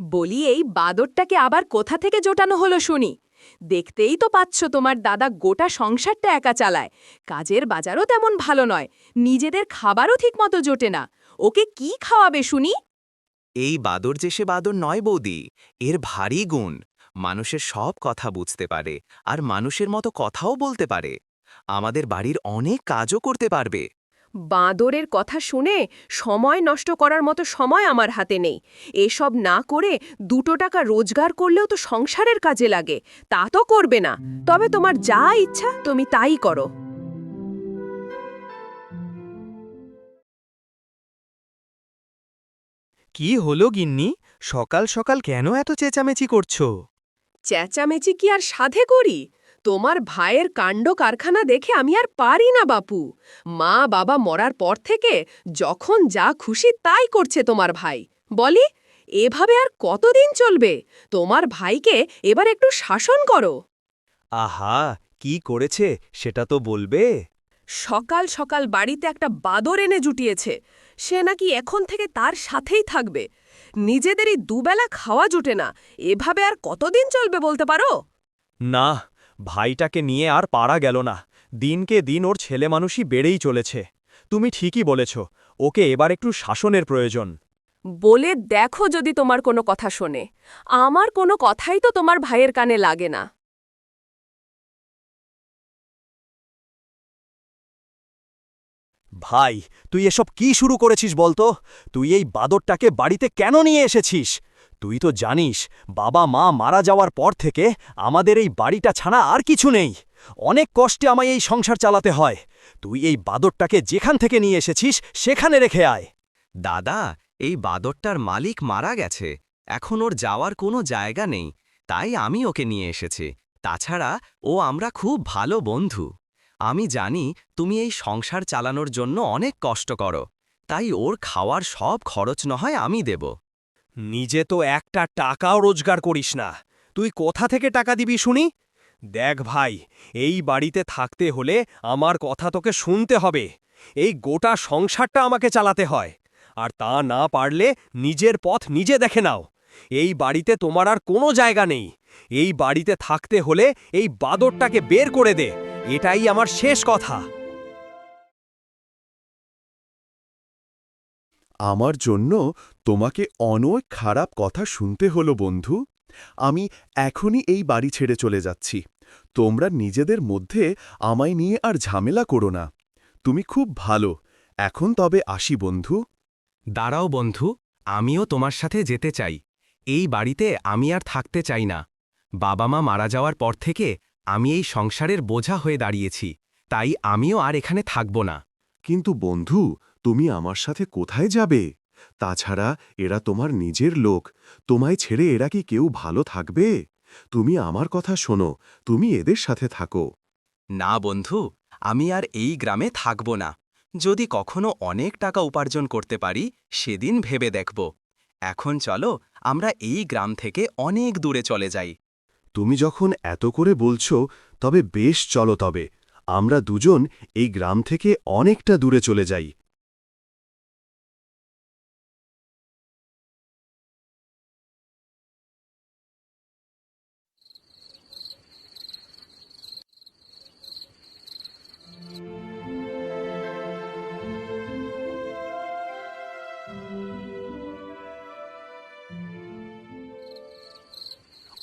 বলি, এই বাদরটাকে আবার কোথা থেকে জোটানো হলো শুনি? দেখতেই তো পাচ্ছ তোমার দাদা গোটা সংসারটা একা চালায়। কাজের বাজারও তেমন ভালো নয়, নিজেদের খাবারও ঠিকমতো জোটে না। ওকে কি খাওয়াবে শুনি? এই বাদর যে সে বাদর নয় বৌদি, এর ভারী গুণ। মানুষের সব কথা বুঝতে পারে আর মানুষের মতো কথাও বলতে পারে। আমাদের বাড়ির অনেক কাজও করতে পারবে। বাঁদরের কথা শুনে সময় নষ্ট করার মতো সময় আমার হাতে নেই। এসব না করে দুটো টাকা রোজগার করলেও তো সংসারের কাজে লাগে। তা তো করবে না। তবে তোমার যা ইচ্ছা তুমি তাই করো। কি হলো গিন্নি? সকাল সকাল কেন এত চেঁচামেচি করছ? চেঁচামেচি কি আর সাধে করি? তোমার ভাইয়ের কাণ্ড কারখানা দেখে আমি আর পারি না বাপু। মা বাবা মরার পর থেকে যখন যা খুশি তাই করছে তোমার ভাই। বলি এভাবে আর কতদিন চলবে? তোমার ভাইকে এবার একটু শাসন করো। আহা কি করেছে? সেটা তো বলবে। সকাল সকাল বাড়িতে একটা বাদর এনে জুটিয়েছে। সে নাকি এখন থেকে তার সাথেই থাকবে। নিজেদেরই দুবেলা খাওয়া জুটে না। এভাবে আর কতদিন চলবে বলতে পারো? না ভাইটাকে নিয়ে আর পারা গেল না। দিনকে দিন ওর ছেলে মানুষই বেড়েই চলেছে। তুমি ঠিকই বলেছ ওকে এবার একটু শাসনের প্রয়োজন। বলে দেখো যদি তোমার কোনো কথা শোনে। আমার কোনো কথাই তো তোমার ভাইয়ের কানে লাগে না। ভাই, তুই এসব কি শুরু করেছিস বলতো? তুই এই বাদরটাকে বাড়িতে কেন নিয়ে এসেছিস? তুই তো জানিস, বাবা মা মারা যাওয়ার পর থেকে আমাদের এই বাড়িটা ছাড়া আর কিছু নেই। অনেক কষ্টে আমায় এই সংসার চালাতে হয়। তুই এই বাদরটাকে যেখান থেকে নিয়ে এসেছিস, সেখানে রেখে আয়। দাদা, এই বাদরটার মালিক মারা গেছে। এখন ওর যাওয়ার কোনো জায়গা নেই। তাই আমি ওকে নিয়ে এসেছি। তাছাড়া ও আমরা খুব ভালো বন্ধু। আমি জানি তুমি এই সংসার চালানোর জন্য অনেক কষ্ট করো। তাই ওর খাওয়ার সব খরচ নয় আমি দেব। নিজে তো একটা টাকাও রোজগার করিস না। তুই কোথা থেকে টাকা দিবি শুনি? দেখ ভাই, এই বাড়িতে থাকতে হলে আমার কথা তোকে শুনতে হবে। এই গোটা সংসারটা আমাকে চালাতে হয়। আর তা না পারলে নিজের পথ নিজে দেখে নাও। এই বাড়িতে তোমার আর কোনো জায়গা নেই। এই বাড়িতে থাকতে হলে এই বাদরটাকে বের করে দে। এটাই আমার শেষ কথা। আমার জন্য তোমাকে অনেক খারাপ কথা শুনতে হলো বন্ধু। আমি এখনই এই বাড়ি ছেড়ে চলে যাচ্ছি। তোমরা নিজেদের মধ্যে আমায় নিয়ে আর ঝামেলা করো না। তুমি খুব ভালো। এখন তবে আসি বন্ধু। দাঁড়াও বন্ধু। আমিও তোমার সাথে যেতে চাই। এই বাড়িতে আমি আর থাকতে চাই না। বাবা মা মারা যাওয়ার পর থেকে আমি এই সংসারের বোঝা হয়ে দাঁড়িয়েছি তাই আমিও আর এখানে থাকব না। কিন্তু বন্ধু তুমি আমার সাথে কোথায় যাবে? তাছাড়া এরা তোমার নিজের লোক তোমায় ছেড়ে এরা কি কেউ ভালো থাকবে? তুমি আমার কথা শোনো তুমি এদের সাথে থাকো। না বন্ধু আমি আর এই গ্রামে থাকব না। যদি কখনো অনেক টাকা উপার্জন করতে পারি সেদিন ভেবে দেখব। এখন চলো আমরা এই গ্রাম থেকে অনেক দূরে চলে যাই। তুমি যখন এত করে বলছ, তবে বেশ চলো তবে। আমরা দুজন এই গ্রাম থেকে অনেকটা দূরে চলে যাই।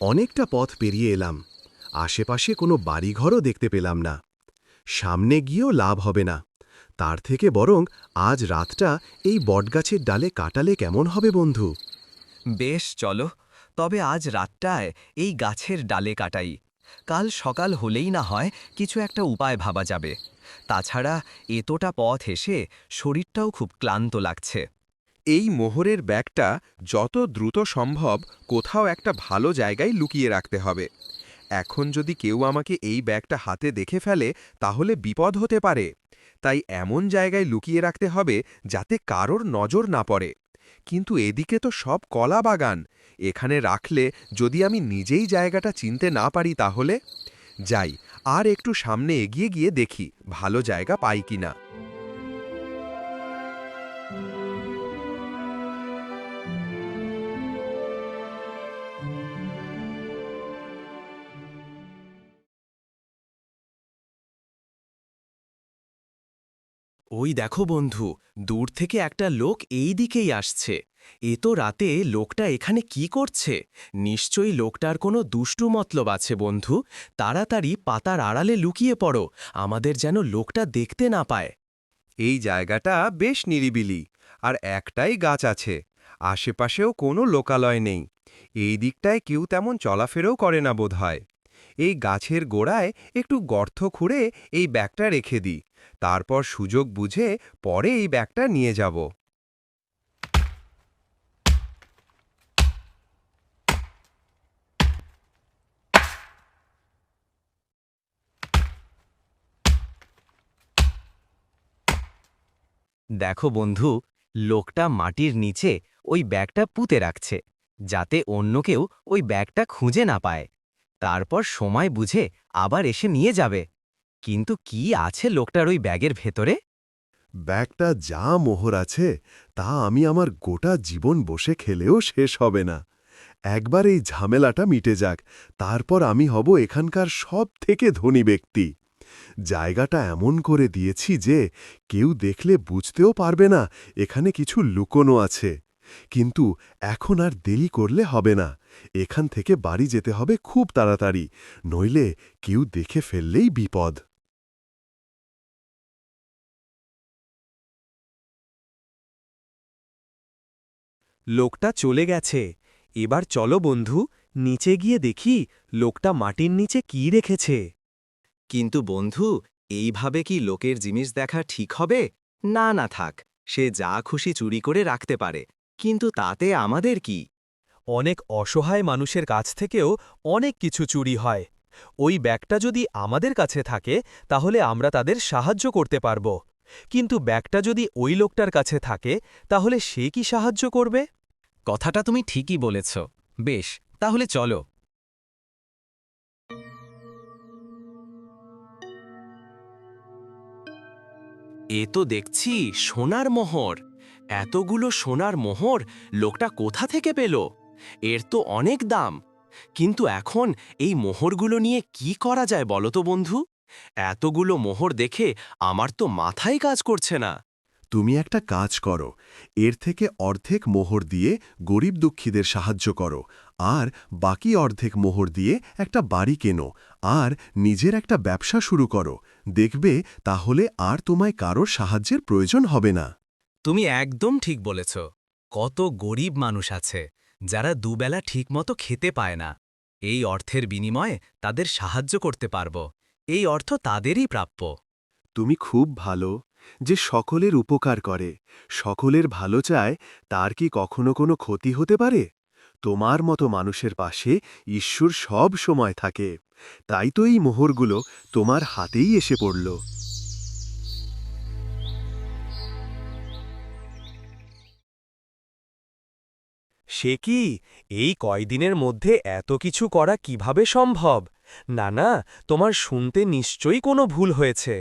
অনেকটা পথ পেরিয়ে এলাম। আশেপাশে কোনো বাড়িঘরও দেখতে পেলাম না। সামনে গিয়েও লাভ হবে না। তার থেকে বরং আজ রাতটা এই বটগাছের ডালে কাটালে কেমন হবে বন্ধু? বেশ, চলো। তবে আজ রাতটায় এই গাছের ডালে কাটাই। কাল সকাল হলেই না হয় কিছু একটা উপায় ভাবা যাবে। তাছাড়া এতটা পথ এসে শরীরটাও খুব ক্লান্ত লাগছে। এই মোহরের ব্যাগটা যত দ্রুত সম্ভব কোথাও একটা ভালো জায়গায় লুকিয়ে রাখতে হবে। এখন যদি কেউ আমাকে এই ব্যাগটা হাতে দেখে ফেলে, তাহলে বিপদ হতে পারে। তাই এমন জায়গায় লুকিয়ে রাখতে হবে যাতে কারোর নজর না পড়ে। কিন্তু এদিকে তো সব কলা বাগান। এখানে রাখলে যদি আমি নিজেই জায়গাটা চিনতে না পারি তাহলে? যাই, আর একটু সামনে এগিয়ে গিয়ে দেখি ভালো জায়গা পাই কিনা। ওই দেখো বন্ধু, দূর থেকে একটা লোক এই দিকেই আসছে। এ তো রাতে লোকটা এখানে কি করছে? নিশ্চয়ই লোকটার কোনো দুষ্টু মতলব আছে বন্ধু। তাড়াতাড়ি পাতার আড়ালে লুকিয়ে পড়ো, আমাদের যেন লোকটা দেখতে না পায়। এই জায়গাটা বেশ নিরিবিলি, আর একটাই গাছ আছে। আশেপাশেও কোনো লোকালয় নেই। এই দিকটায় কেউ তেমন চলাফেরও করে না বোধহয়। এই গাছের গোড়ায় একটু গর্ত খুঁড়ে এই ব্যাগটা রেখে দিই। তারপর সুযোগ বুঝে পরে এই ব্যাগটা নিয়ে যাব। দেখো বন্ধু, লোকটা মাটির নিচে ওই ব্যাগটা পুঁতে রাখছে, যাতে অন্য কেউ ওই ব্যাগটা খুঁজে না পায়। তারপর সময় বুঝে আবার এসে নিয়ে যাবে। কিন্তু কি আছে লোকটার ওই ব্যাগের ভেতরে? ব্যাগটা যা মোহর আছে, তা আমি আমার গোটা জীবন বসে খেলেও শেষ হবে না। একবার এই ঝামেলাটা মিটে যাক, তারপর আমি হব এখানকার সব থেকে ধনী ব্যক্তি। জায়গাটা এমন করে দিয়েছি যে, কেউ দেখলে বুঝতেও পারবে না, এখানে কিছু লুকোনো আছে। কিন্তু এখন আর দেরি করলে হবে না। এখান থেকে বাড়ি যেতে হবে খুব তাড়াতাড়ি নইলে কেউ দেখে ফেললেই বিপদ। লোকটা চলে গেছে। এবার চলো বন্ধু নিচে গিয়ে দেখি লোকটা মাটির নিচে কি রেখেছে। কিন্তু বন্ধু এইভাবে কি লোকের জিনিস দেখা ঠিক হবে? না না থাক সে যা খুশি চুরি করে রাখতে পারে। কিন্তু তাতে আমাদের কি? অনেক অসহায় মানুষের কাছ থেকেও অনেক কিছু চুরি হয়। ওই ব্যাগটা যদি আমাদের কাছে থাকে, তাহলে আমরা তাদের সাহায্য করতে পারব। কিন্তু ব্যাগটা যদি ওই লোকটার কাছে থাকে, তাহলে সে কি সাহায্য করবে? কথাটা তুমি ঠিকই বলেছ। বেশ, তাহলে চলো। এ তো দেখছি সোনার মোহর। এতগুলো সোনার মোহর লোকটা কোথা থেকে পেল? এর তো অনেক দাম। কিন্তু এখন এই মোহরগুলো নিয়ে কি করা যায় বলো তো বন্ধু? এতগুলো মোহর দেখে আমার তো মাথায় কাজ করছে না। তুমি একটা কাজ করো, এর থেকে অর্ধেক মোহর দিয়ে গরিব দুঃখীদের সাহায্য করো, আর বাকি অর্ধেক মোহর দিয়ে একটা বাড়ি কেনো, আর নিজের একটা ব্যবসা শুরু করো, দেখবে তাহলে আর তোমায় কারোর সাহায্যের প্রয়োজন হবে না। তুমি একদম ঠিক বলেছ। কত গরিব মানুষ আছে, যারা দুবেলা ঠিকমতো খেতে পায় না। এই অর্থের বিনিময়ে তাদের সাহায্য করতে পারব। এই অর্থ তাদেরই প্রাপ্য। তুমি খুব ভালো, যে সকলের উপকার করে। সকলের ভালো চায়, তার কি কখনো কোনো ক্ষতি হতে পারে? তোমার মতো মানুষের পাশে ঈশ্বর সব সময় থাকে। তাই তো এই মোহরগুলো তোমার হাতেই এসে পড়ল। সে কি? এই কয়দিনের মধ্যে এত কিছু করা কীভাবে সম্ভব? না না তোমার শুনতে নিশ্চয়ই কোনো ভুল হয়েছে।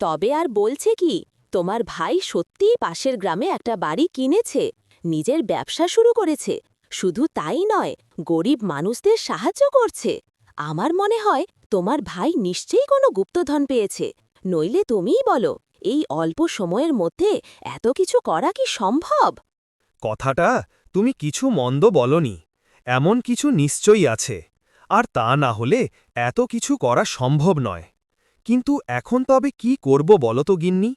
তবে আর বলছে কি তোমার ভাই সত্যিই পাশের গ্রামে একটা বাড়ি কিনেছে নিজের ব্যবসা শুরু করেছে। শুধু তাই নয় গরিব মানুষদের সাহায্য করছে। আমার মনে হয় তোমার ভাই নিশ্চয়ই কোনো গুপ্তধন পেয়েছে। নইলে তুমিই বলো এই অল্প সময়ের মধ্যে এত কিছু করা কি সম্ভব? কথাটা তুমি কিছু মন্দ বলনি এমন কিছু নিশ্চয়ই আছে আর তা না হলে এত কিছু করা সম্ভব নয়। কিন্তু এখন তবে কি করব বলতো গিন্নি?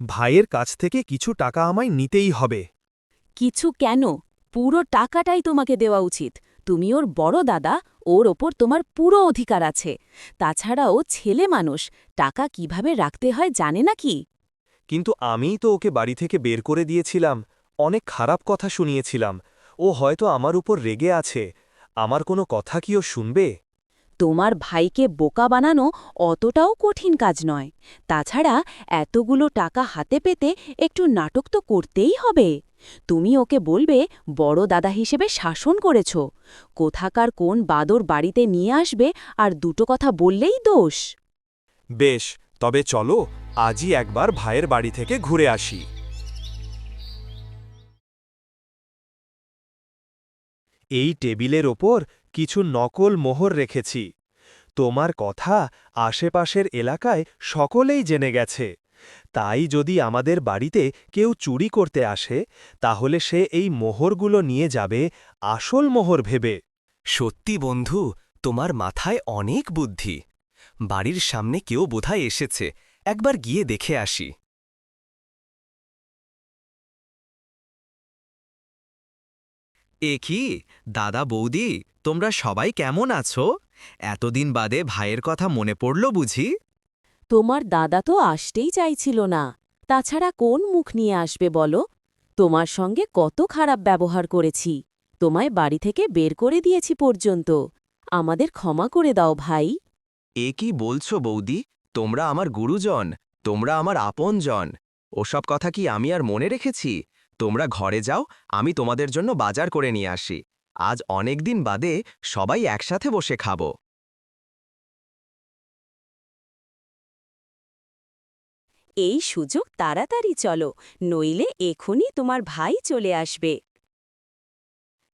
ভাইয়ের কাছ থেকে কিছু টাকা আমায় নিতেই হবে। কিছু কেন? পুরো টাকাটাই তোমাকে দেওয়া উচিত। তুমি ওর বড় দাদা ওর ওপর তোমার পুরো অধিকার আছে। তাছাড়াও ছেলে মানুষ টাকা কীভাবে রাখতে হয় জানে না কি? কিন্তু আমিই তো ওকে বাড়ি থেকে বের করে দিয়েছিলাম অনেক খারাপ কথা শুনিয়েছিলাম। ও হয়তো আমার উপর রেগে আছে। আমার কোনো কথা কি ও শুনবে? তোমার ভাইকে বোকা বানানো অতটাও কঠিন কাজ নয়। তাছাড়া এতগুলো টাকা হাতে পেতে একটু নাটক তো করতেই হবে। তুমি ওকে বলবে বড় দাদা হিসেবে শাসন করেছ। কোথাকার কোন বাদর বাড়িতে নিয়ে আসবে আর দুটো কথা বললেই দোষ? বেশ তবে চলো আজই একবার ভাইয়ের বাড়ি থেকে ঘুরে আসি। এই টেবিলের ওপর কিছু নকল মোহর রেখেছি। তোমার কথা আশেপাশের এলাকায় সকলেই জেনে গেছে। তাই যদি আমাদের বাড়িতে কেউ চুরি করতে আসে, তাহলে সে এই মোহরগুলো নিয়ে যাবে আসল মোহর ভেবে। সত্যি বন্ধু, তোমার মাথায় অনেক বুদ্ধি। বাড়ির সামনে কেউ বোধহয় এসেছে, একবার গিয়ে দেখে আসি। এ কি? দাদা বৌদি তোমরা সবাই কেমন আছো? এতদিন বাদে ভাইয়ের কথা মনে পড়ল বুঝি? তোমার দাদা তো আসতেই চাইছিল না। তাছাড়া কোন মুখ নিয়ে আসবে বলো? তোমার সঙ্গে কত খারাপ ব্যবহার করেছি। তোমায় বাড়ি থেকে বের করে দিয়েছি পর্যন্ত। আমাদের ক্ষমা করে দাও ভাই। এ কি বলছো বৌদি? তোমরা আমার গুরুজন তোমরা আমার আপনজন। ওসব কথা কি আমি আর মনে রেখেছি? তোমরা ঘরে যাও, আমি তোমাদের জন্য বাজার করে নিয়ে আসি। আজ অনেক দিন বাদে সবাই একসাথে বসে খাব। এই সুযোগ তাড়াতাড়ি চলো, নইলে এখনই তোমার ভাই চলে আসবে।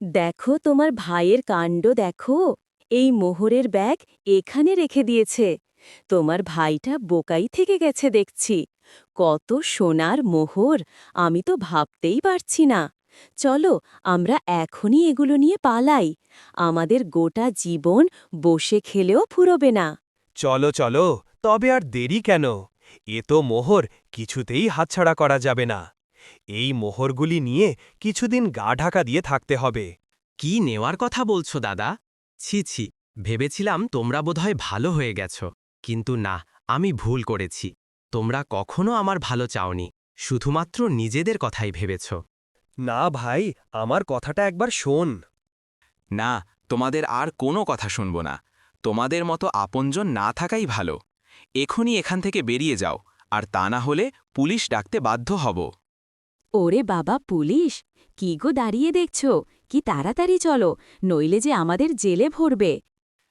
দেখো তোমার ভাইয়ের কাণ্ড দেখো, এই মোহরের ব্যাগ এখানে রেখে দিয়েছে। তোমার ভাইটা বোকাই থেকে গেছে দেখছি। কত সোনার মোহর আমি তো ভাবতেই পারছি না। চলো আমরা এখনই এগুলো নিয়ে পালাই। আমাদের গোটা জীবন বসে খেলেও ফুরবে না। চলো চলো তবে আর দেরি কেন? এ তো মোহর কিছুতেই হাতছাড়া করা যাবে না। এই মোহরগুলি নিয়ে কিছুদিন গা ঢাকা দিয়ে থাকতে হবে। কি নেওয়ার কথা বলছো দাদা? ছি ছি ভেবেছিলাম তোমরা বোধহয় ভালো হয়ে গেছ। কিন্তু না আমি ভুল করেছি। তোমরা কখনো আমার ভালো চাওনি শুধুমাত্র নিজেদের কথাই ভেবেছ। না ভাই আমার কথাটা একবার শোন। না তোমাদের আর কোনো কথা শুনব না। তোমাদের মতো আপনজন না থাকাই ভালো। এখনই এখান থেকে বেরিয়ে যাও আর তা না হলে পুলিশ ডাকতে বাধ্য হব। ওরে বাবা পুলিশ! কি গো দাঁড়িয়ে দেখছ? কি তাড়াতাড়ি চলো নইলে যে আমাদের জেলে ভরবে।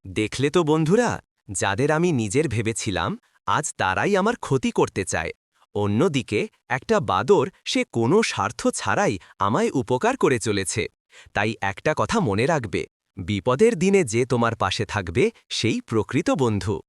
দেখলে তো বন্ধুরা যাদের আমি নিজের ভেবেছিলাম আজ তারাই আমার ক্ষতি করতে চায়। অন্যদিকে, একটা বাদর সে কোনো স্বার্থ ছাড়াই আমায় উপকার করে চলেছে। তাই একটা কথা মনে রাখবে, বিপদের দিনে যে তোমার পাশে থাকবে, সেই প্রকৃত বন্ধু।